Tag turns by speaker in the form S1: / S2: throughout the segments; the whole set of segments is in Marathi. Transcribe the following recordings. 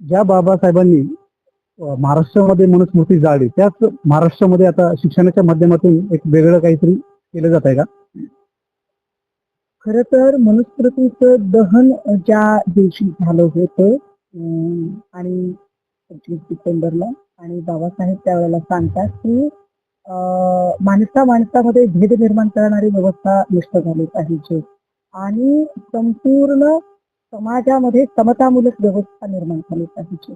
S1: ज्या बाबासाहेबांनी महाराष्ट्रामध्ये मनुस्मृती जाळली त्याच महाराष्ट्रामध्ये आता शिक्षणाच्या माध्यमातून एक वेगळं काहीतरी केलं जात आहे का?
S2: खर तर मनुस्मृतीचं दहन ज्या दिवशी झालं होतं अं, आणि पंचवीस डिसेंबरला आणि बाबासाहेब त्यावेळेला सांगतात की माणसा माणसामध्ये भेद निर्माण करणारी व्यवस्था नष्ट झाली पाहिजे. आणि संपूर्ण समाजामध्ये समतामूलक व्यवस्था निर्माण झाली पाहिजे.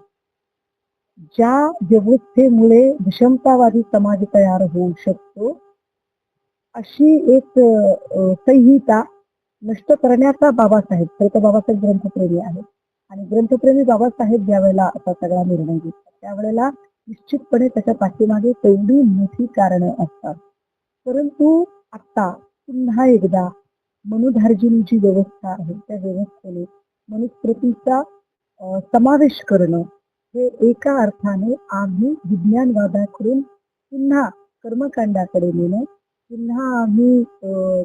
S2: ज्या व्यवस्थेमुळे विषमतावादी समाज तयार होऊ शकतो अशी एक संहिता नष्ट करण्याचा बाबासाहेब खरं तर बाबासाहेब ग्रंथप्रेमी आहे आणि ग्रंथप्रेमी बाबासाहेब ज्या वेळेला असा सगळा निर्णय घेतात त्यावेळेला निश्चितपणे त्याच्या पाठीमागे तेवढी मोठी कारणं असतात. परंतु आता पुन्हा एकदा मनुधार्जिनी जी व्यवस्था आहे. त्या व्यवस्थेने मनुस्मृतीचा समावेश करणं हे एका अर्थाने आम्ही विज्ञानवादाकडून पुन्हा कर्मकांडाकडे नेणं पुन्हा आम्ही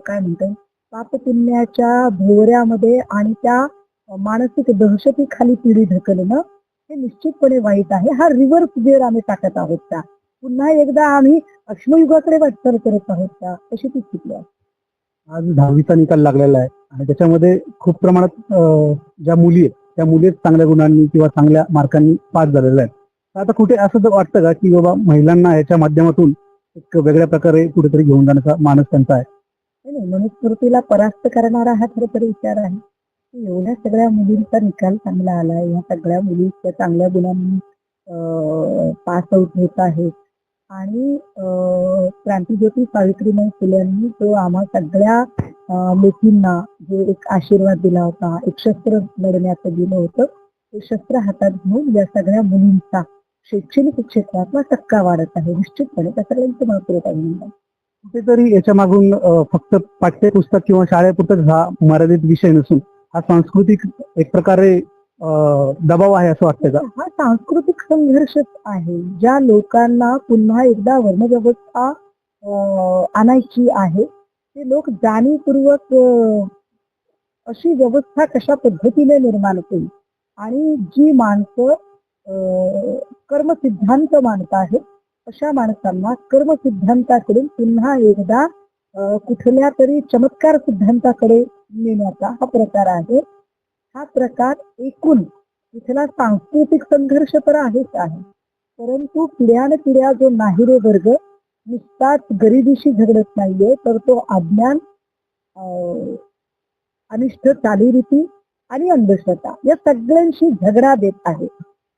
S2: काय म्हणतो पापपुण्याच्या भोवऱ्यामध्ये आणि त्या मानसिक दहशतीखाली पिढी ढकलणं हे निश्चितपणे वाईट आहे. हा रिव्हर्स गिअर आम्ही टाकत आहोत का? पुन्हा एकदा आम्ही अश्मयुगाकडे वाटचाल करत आहोत का? अशी ती स्थिती आहे?
S1: आज दहावीचा निकाल लागलेला आहे. आणि त्याच्यामध्ये खूप प्रमाणात ज्या मुली आहेत त्या मुली चांगल्या गुणांनी किंवा चांगल्या मार्कांनी पास झालेल्या आहेत. आता कुठे असं वाटतं का की बाबा महिलांना याच्या माध्यमातून एक वेगळ्या प्रकारे कुठेतरी घेऊन जाण्याचा मानस त्यांचा आहे?
S2: मनुस्मृतीला परास्त करणारा हा खरं तर विचार आहे. एवढ्या सगळ्या मुलींचा निकाल चांगला आलाय. या सगळ्या मुली त्या चांगल्या गुणांनी पास आउट होत आहेत. आणि क्रांतीज्योती सावित्रीबाई फुल्यांनी जो आम्हा सगळ्या लेकींना जो एक आशीर्वाद दिला होता एक शस्त्र लढण्याचं दिलं होतं ते शस्त्र हातात घेऊन या सगळ्या मुलींचा शैक्षणिक क्षेत्रातला टक्का वाढत आहे. निश्चितपणे त्या सगळ्यांचं मनपूर्वक अभिनंदन.
S1: कुठेतरी याच्या मागून फक्त पाठ्यपुस्तक किंवा शाळेपुरतच हा मर्यादित विषय नसून हा सांस्कृतिक एक प्रकारे दबाव आहे असं वाटतं का?
S2: हा सांस्कृतिक संघर्षच आहे. ज्या लोकांना पुन्हा एकदा वर्णव्यवस्था आणायची आहे ते लोक जाणीवपूर्वक अशी व्यवस्था कशा पद्धतीने निर्माण होईल? आणि जी माणसं कर्मसिद्धांत मानत आहेत अशा माणसांना कर्मसिद्धांताकडून पुन्हा एकदा कुठल्या तरी चमत्कार सिद्धांताकडे नेण्याचा हा प्रकार आहे. हा प्रकार एकूण इथला सांस्कृतिक संघर्ष तर आहेच आहे. परंतु पिढ्यान पिढ्या जो नाहिरे वर्ग नुसताच गरिबीशी झगडत नाहीये तर तो अज्ञान अं, अनिष्ट चालीरीती आणि अंधश्रद्धा या सगळ्यांशी झगडा देत आहे.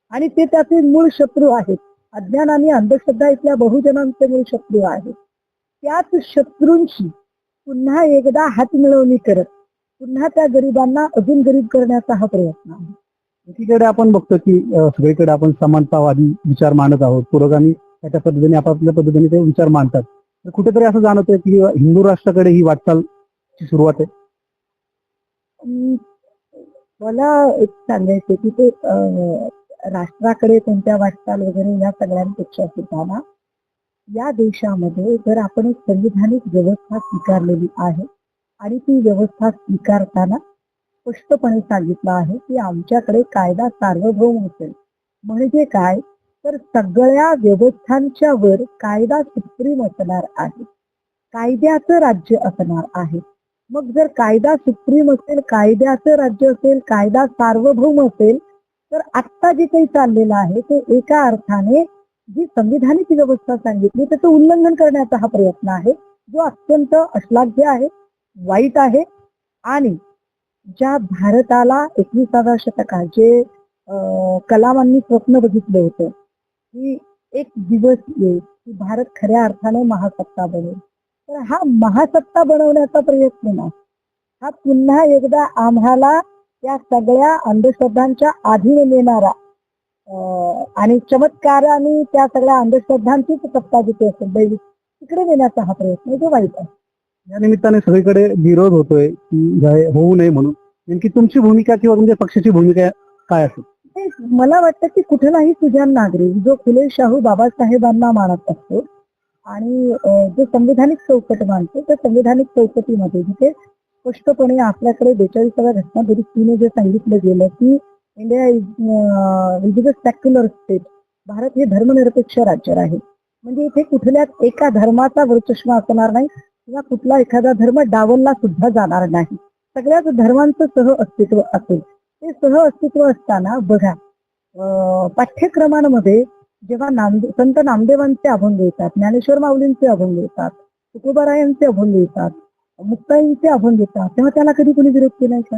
S2: आणि ते त्याचे मूळ शत्रू आहेत. अज्ञान आणि अंधश्रद्धा इथल्या बहुजनांचे मूळ शत्रू आहेत. त्याच शत्रूंशी पुन्हा एकदा हात मिळवणी करत पुन्हा त्या गरिबांना अजून गरीब करण्याचा हा प्रयत्न आहे.
S1: एकीकडे आपण बघतो की सगळीकडे आपण समानतावादी विचार मांडत आहोत. पुरोगामी त्याच्या पद्धतीने आपापल्या पद्धतीने ते विचार मांडतात. तर कुठेतरी असं जाणवतंय की हिंदू राष्ट्राकडे ही वाटचालची सुरुवात आहे.
S2: मला एक सांगायचं की ते राष्ट्राकडे कोणत्या वाटचाल वगैरे या सगळ्यांपेक्षा सुद्धा ना या देशामध्ये जर आपण एक संविधानिक व्यवस्था स्वीकारलेली आहे आणि ती व्यवस्था स्वीकारताना स्पष्टपणे सांगितलं आहे की आमच्याकडे कायदा सार्वभौम असेल म्हणजे काय? तर सगळ्या व्यवस्थांच्या वर कायदा सुप्रीम असणार आहे. कायद्याचं राज्य असणार आहे. मग जर कायदा सुप्रीम असेल कायद्याचं राज्य असेल कायदा सार्वभौम असेल तर आत्ता जे काही चाललेलं आहे ते एका अर्थाने जी संविधानिक व्यवस्था सांगितली त्याचं उल्लंघन करण्याचा हा प्रयत्न आहे. जो अत्यंत अश्लाघ्य आहे वाईट आहे आणि ज्या भारताला एकविसाव्या शतकात जे कलामांनी स्वप्न बघितलं होतं की एक दिवस येईल की भारत खऱ्या अर्थाने महासत्ता बनेल. तर हा महासत्ता बनवण्याचा प्रयत्न ना हा पुन्हा एकदा आम्हाला त्या सगळ्या अंधश्रद्धांच्या आधीने नेणारा आणि चमत्काराने त्या सगळ्या अंधश्रद्धांचीच सत्ता जिथे असेल दैविक तिकडे नेण्याचा हा प्रयत्न आहे, जो वाईट आहे.
S1: या निमित्ताने सगळीकडे विरोध होतोय होऊ नये म्हणून. नेमकी तुमची भूमिका किंवा तुमच्या पक्षाची भूमिका काय असेल?
S2: मला वाटतं की कुठलाही सुजान नागरिक जो फुले शाहू बाबासाहेबांना मानत असतो आणि जो संविधानिक चौकट मानतो त्या संविधानिक चौकटीमध्ये जिथे स्पष्टपणे आपल्याकडे बेचाळीसाव्या घटना दुरुस्तीने जे सांगितलं गेलं की India is is a secular state Bharat हे धर्मनिरपेक्ष राज्य आहे. म्हणजे इथे कुठल्याच एका धर्माचा वर्चस्व असणार नाही किंवा कुठला एखादा धर्म डावलला सुद्धा जाणार नाही. सगळ्याच धर्मांचं सह अस्तित्व असेल. ते सह अस्तित्व असताना बघा पाठ्यक्रमांमध्ये जेव्हा नामदे संत नामदेवांचे अभंग येतात ज्ञानेश्वर माऊलींचे अभंग येतात तुकोबारायांचे अभंग येतात मुक्ताईंचे अभंग येतात तेव्हा त्याला कधी कोणी विरोध केलाय का?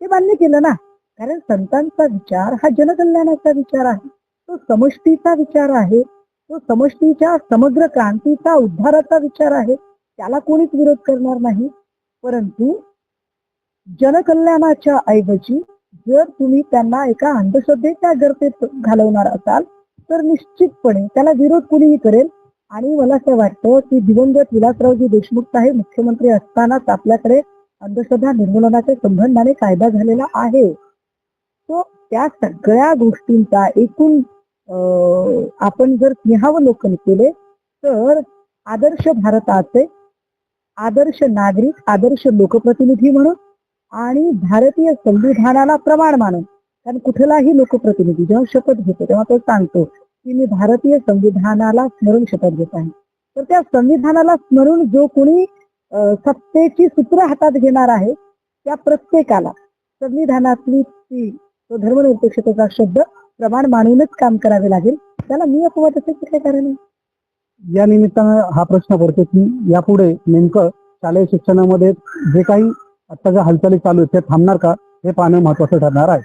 S2: ते मान्य केलं ना. कारण संतांचा विचार हा जनकल्याणाचा विचार आहे. तो समष्टीचा विचार आहे. तो समष्टीच्या समग्र क्रांतीचा उद्धाराचा विचार आहे. त्याला कोणीच विरोध करणार नाही. परंतु जनकल्याणाच्या ऐवजी जर तुम्ही त्यांना एका अंधश्रद्धेच्या गर्तेत घालवणार असाल तर निश्चितपणे त्याला विरोध कुणीही करेल. आणि मला असं वाटतं की दिवंगत विलासरावजी देशमुख साहेब मुख्यमंत्री असतानाच आपल्याकडे अंधश्रद्धा निर्मूलनाच्या संबंधाने कायदा झालेला आहे. तो त्या सगळ्या गोष्टींचा एकूण आपण जर स्नेहावलोकन केले तर आदर्श भारताचे आदर्श नागरिक आदर्श लोकप्रतिनिधी म्हणून आणि भारतीय संविधानाला प्रमाण मानून कारण कुठलाही लोकप्रतिनिधी जेव्हा शपथ घेतो तेव्हा तो सांगतो की मी भारतीय संविधानाला स्मरून शपथ घेत आहे. तर त्या संविधानाला स्मरून जो कोणी सत्तेची सूत्र हातात घेणार आहे त्या प्रत्येकाला संविधानातली ती तो धर्मनिरपेक्षतेचा शब्द प्रमाण मानूनच काम करावे लागेल. त्याला मी अपवाद असेल काय कारण
S1: या निमित्तानं हा प्रश्न पडतो की यापुढे नेमकं शालेय शिक्षणामध्ये जे काही आता ज्या हालचाली चालू आहेत. ते थांबणार का? हे पाहणं महत्वाचं ठरणार आहे.